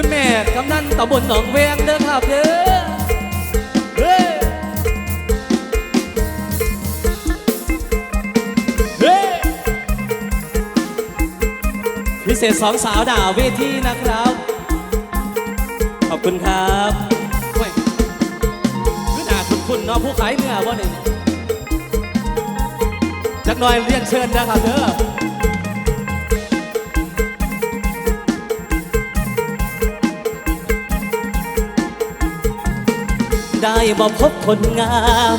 คุณแม่กำนันตำบลหนองแวงเด้อครับเด้อเฮ้ยเฮ้ยพิเศษสองสาวดาวเวทีนะครับ ขอบคุณครับเฮ้ยคือหนาคุณคุณเนาะผู้ขายเนื้อวะเนี่ยจักหน่อยเรียนเชิญนะครับเด้อ ได้บ่พบคนงาม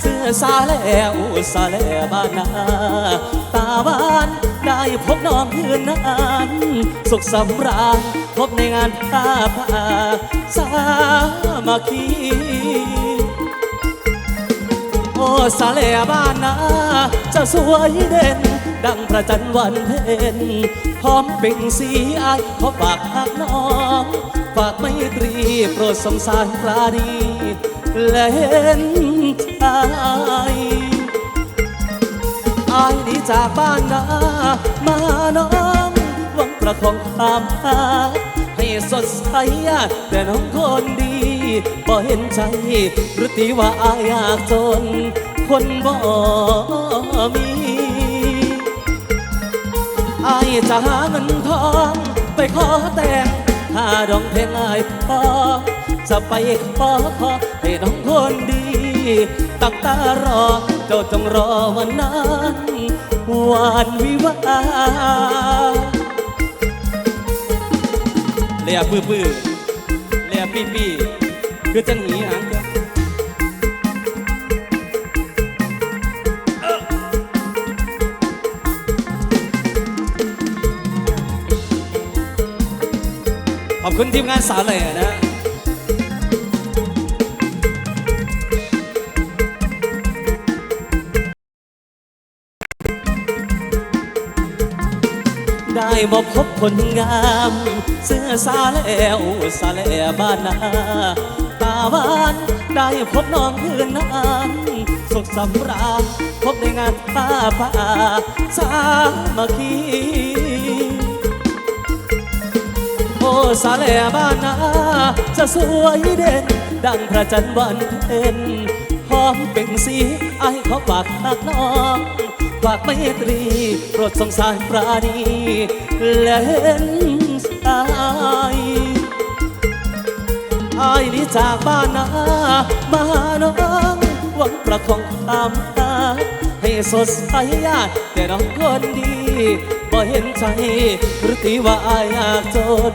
เสื้อสาแล้วสาแลบ้านนาตาบ้านได้พบน้องเพื่อนนานสุขสำราญพบในงานผ้าผาสามาคี โอ้สาแลบ้านนาจะสวยเด่น ดังพระจันทร์วันเพ็ญพร้อมเป็นสีอายขอฝากหักน้อง ฝากไม่ตรีโปรดสงสารปราดีและเห็นใจอายหนีจากบ้านนามาน้องหวังประคองความรักให้สดใสแต่น้องคนดี บ่เห็นใจหรือตีว่าอายากจน คนบ่มีอายจะหาเงินทองไปขอแต่งถ้าดองเพลงอายพอจะไปขอขอให้น้องคนดีตั้งตารอเจ้าจงรอวันนั้นวันวิวาเลียปื้อปื้อเลียปี้ปี้ คือจังหนีหางเด้อขอบคุณทีมงานสาวเลยนะ ได้มาพบคนงาม เสื้อสาแล้วสาแลบ้านนา ตาบ้าน ได้พบน้องเพื่อนนั้นสุขสำราญพบในงานป้าป่าสามัคคีโอ้สาแลบ้านนาจะสวยเด่น ดังพระจันทร์วันเพ็ญพร้อมเป็นสีไอายขอฝากหักน้องฝากไม่ตรีโปรดสงสารปราณีและเห็นใจ อายหนี้จากบ้านนามาน้องหวังประคองความรักให้สดใสแต่น้องคนดีบ่เห็นใจหรือตีว่าอายยากจน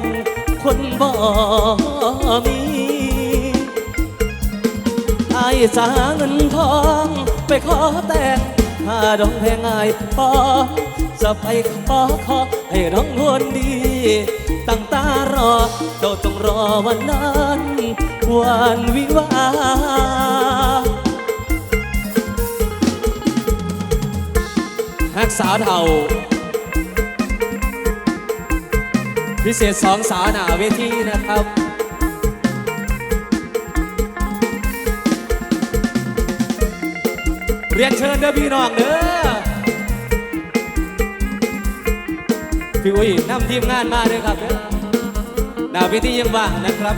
คนบ่มีอายจาเงินทองไปขอแต่งถ้าดองแพงอายพอจะไปขอขอให้น้องคนดี ตั้งตารอ เจ้าต้องรอวันนั้น วันวิวาห์ฮักสาวเทาพิเศษสองสาวหนาเวทีนะครับเรียนเชิญเด้อพี่น้องเด้อ พี่อุ้ยนำทีมงานมาด้วยครับเด้อดาวพิธียังว่างนะครับ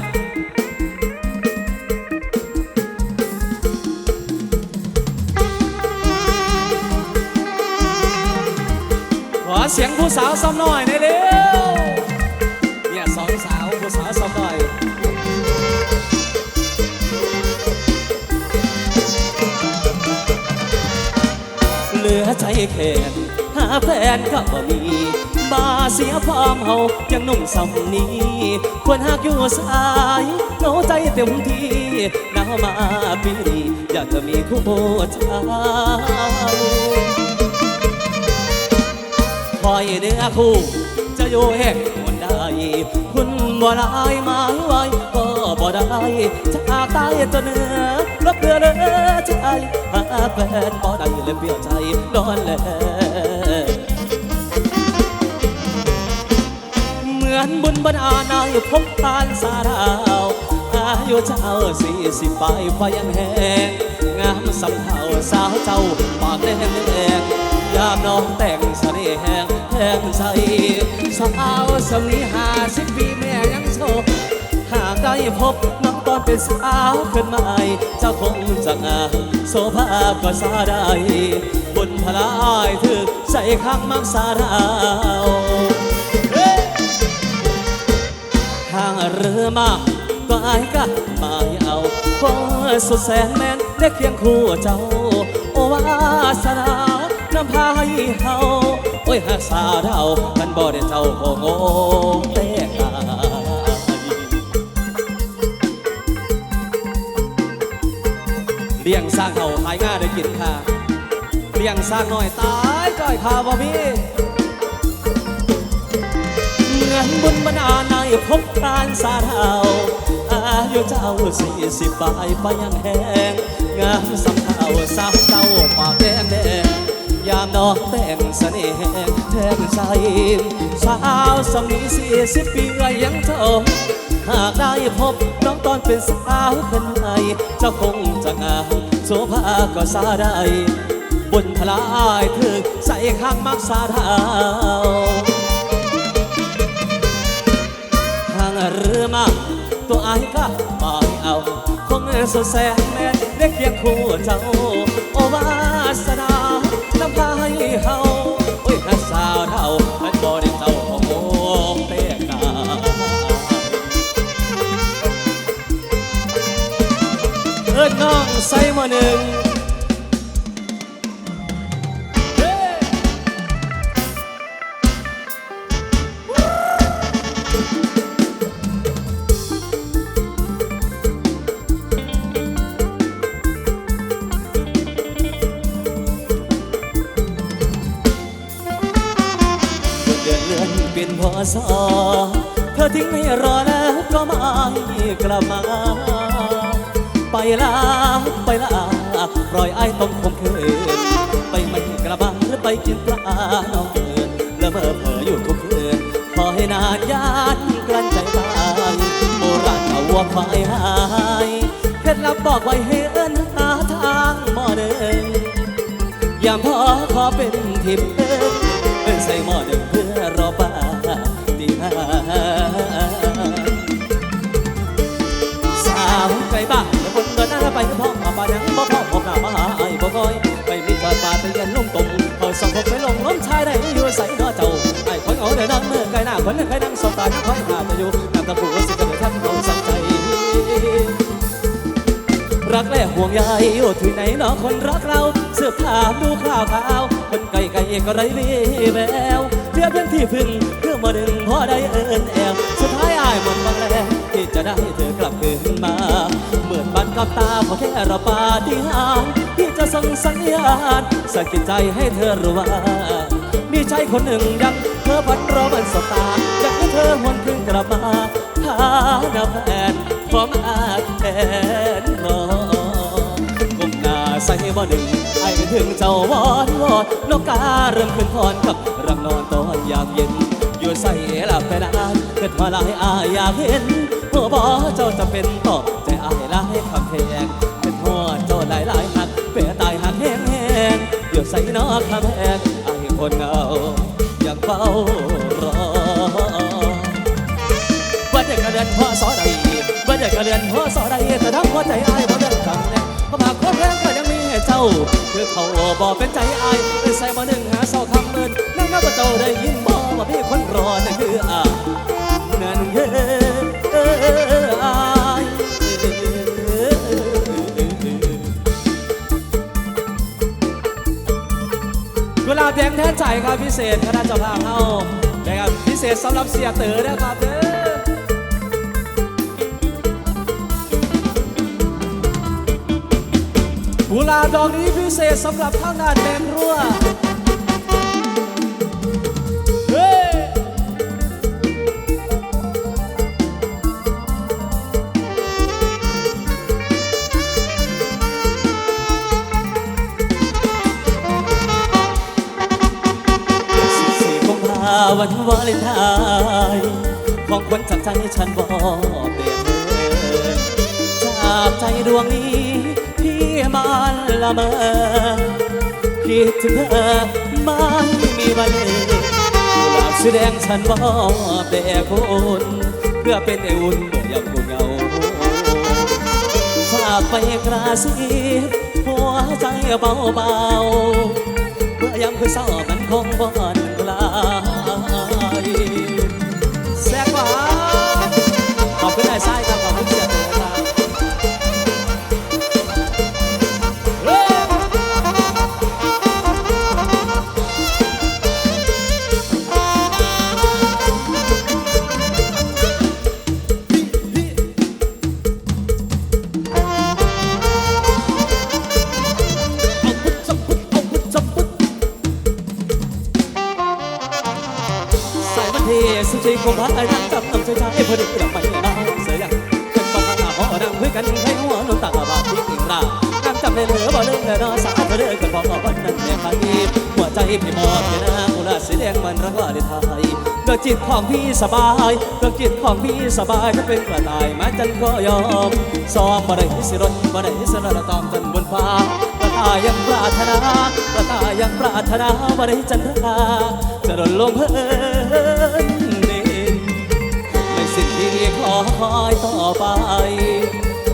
ขอเสียงผู้สาวซ้ำหน่อยหน่อยเร็วเนี่ยสองสาวผู้สาวซ้ำหน่อยเหลือใจแค้นหา แฟนก็บ่มีมาเสียความเฮายังนุ่มสำนีควรหากอยู่สายเหงาใจเต็มที่หนาวมาปีนี้อยากจะมีคู่ชายคอยเนื้อคู่จะอยู่แห่งคนใดคุณบ่ได้มาไว้ก็บ่ได้จากตายจนเหนือรับเรือเลยใจหาแฟนบ่ได้เลยเปลี่ยวใจนอนแลเบุญบรรดาลายพบทานสาดาวอายุเจ้าสี่สิบปลายไฟยังแหงงามสำเทาสาวเจ้าปากแดงแดงยามน้องแต่งเสน่ห์แหงแหงใสสาวสำนีหาสิบปีแม่ยังโสหากได้พบน้องตอนเป็นสาวขึ้นใหม่เจ้าคงจะงาโซภาก็สาได้บนพลายถึกใส่ข้างมักสาดาว ห่างเรือมาก็อายก็ไม่เอาเพราสุดแสนแม่นได้เคียงคู่เจ้า โอวาสนานำพาให้เฮาโอ้ยหากสาเดาวมันบ่ได้เจ้าก็งงแต่กายเลี้ยงสร้างเขาขายง่าได้กินค่ะเลี้ยงสร้างหน่อยตายจ้อยข่าวบ่มีเงินบุญบรรดา ลในพบปานสาเทาอายุเจ้าสี่สิบปลายไปยังแหงงามสำเทาสาวเจ้าปากแดงแดงยามน้องแต่งเสน่ห์แทงใจสาวสมีสี่สิบปียังเท่าหากได้พบน้องตอนเป็นสาวคนใหม่เจ้าคงจะงามโสภาก็สาได้บนทลายถึกใส่ข้างมักสาเทา มาตัวอายก็ปล่อยเอาคงสุดแสนแม่นเด็กเคียงคู่เจ้า โอวาสนานำพาให้เฮาโอ้ยถ้าสาวเท่ามันบ่ได้เจ้าของโอ้เต้กาเอิ้นน้องใส่มาหนึ่ง สอเธอทิ้งให้รอแล้วก็ไม่กลับมา ไปลาไปลาปล่อยไอ้ต้องคมคืนไปไม่กระบังหรือไปกินปลาน้องเอินแล้วเมื่อเผลออยู่ทุกคืนขอให้นานยานกลั้นใจตายโบราณเอาวัวควายหายเคล็ดลับบอกไว้ให้เอินหาทางมอหนึ่งยามพอขอเป็นทิพย์ นลงตรงเขาสองคนไปลงล้มชายได้อยู่ใส่นอเจ้าไอ้คนเอาเดินนั่งเมื่อไกลหน้าคนนึงใครนั่งสบตายังคอยหาจะอยู่นำตะปูสิกระเดือท่านเขาสั่งใจ รักและห่วงใยอยู่ที่ไหนเนาะคนรักเราเสื้อผ้าดูข่าวข่าวคนไกลไกลก็ไรวีแววเพื่อเพื่อนที่พึ่งเพื่อมาดึงพอได้เอินแอวสุดท้ายอายหมดบางแรงที่จะได้เธอกลับคืนมา กับตาพอแค่เราปาฏิหารที่จะส่งสัญญาณสะกิดใจให้เธอรู้ว่า มีใจคนหนึ่งยังเธอพันรอมันสตาอยากให้เธอหวนคืนกลับมาหาหน้าแฟนพร้อมอาแทนรอก้มหน้าใส่บ่ดึงให้ถึงเจ้าวอนวอนนกกาเริ่มขึ้นพรกับรังนอนตอนยามเย็นอยู่ใส่หลับไปนาน กิดมาหลายอายอยากเห็นหัวบ่เจ้าจะเป็นต่อใจอายหลายคำเพงเป็นหัวเจ้าหลายหลายหักเปรตายหักแห้งแห้งอยู่ใส่นอกคำแหงอายคนเงาอยังเฝ้ารอว่าเด็กกระเดือนพ่อสอใดว่าเด็กกระเดือนพ่อสอใดแต่ทำหัวใจอายบ่เดินคำเนี่ยพอมาควแรงก็ยังมีให้เจ้า คือเขาบ่เป็นใจอายเลยใส่มาหนึ่งหาเศร้าคำเอินนั่นก็ว่าเจ้าได้ยินบ่ว่าพี่คนรอนั่นคืออายันคืออายกุหลาบแดงแทนใจครับพิเศษคณะเจ้าภาพเฮานะครับพิเศษสำหรับเสียเต๋อนะครับเด้อกุหลาบดอกนี้พิเศษสำหรับข้างหน้าแดงรั่ว วันวาเลนไทน์ของคนจากใจฉันบอกเปลี่ยนเลยจากใจดวงนี้ที่มันละเมอคิดถึงเธอไม่มีวันเลยกุหลาบสีแดงฉันบอกแต่คุณพื่อเป็นไออุ่นเมื่อยามกูเงาฝากไปกระซิบหัวใจเบาเบาๆเมื่อยามคือเศร้ามันคงบ่อนคลา สายมันเทสุชีคงพาไอ้นั่งจับนำใจใจพอดีกลับไปนะเสียยังเป็นต้องหาหอดังคุยกันให้หัวน้ำตาบาดที่กิ่งราน้ำจำได้เหลือบ่ลืมเลยนะสาเธอเลิกกันพอวันนั้นแม่พันหัวใจพี่มอบแค่นะกุหลาบสีแดงมันรักว่าได้ไทยเลือกจิตของพี่สบายเลือกจิตของพี่สบายถ้าเป็นกระต่ายมาจันก็ยอมซ้อมบ่ได้สิรถบ่ได้สิระตอมจนบนฟ้า กระต่ายังปรารถนากระต่ายังปรารถนาบ่ได้จันทราจะหล่นลงเพิ่นดินในสิ่งที่ขอคอยต่อไป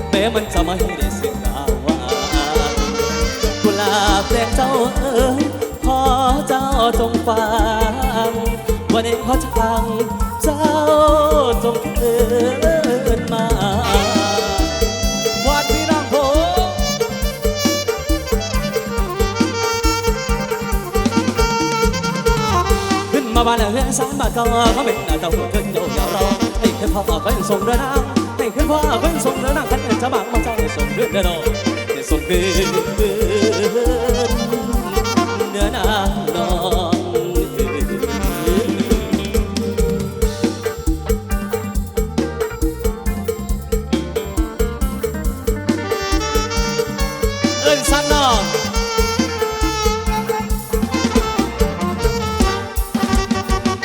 แม้มันจะไม่ได้สิ่งดาวากุหลาบแดงเจ้าเอ๋ยขอเจ้าจงฟังวันนี้ขอชัง ก็เขาเป็นเจ้าหัวขึ้นโยยารอให้ขึ้นพ่อก็ยังส่งเรือนางให้ขึ้นพ่อก็ยังส่งเรือนางขันจะบังมาเจ้าส่งเรือนเดินส่งเดือน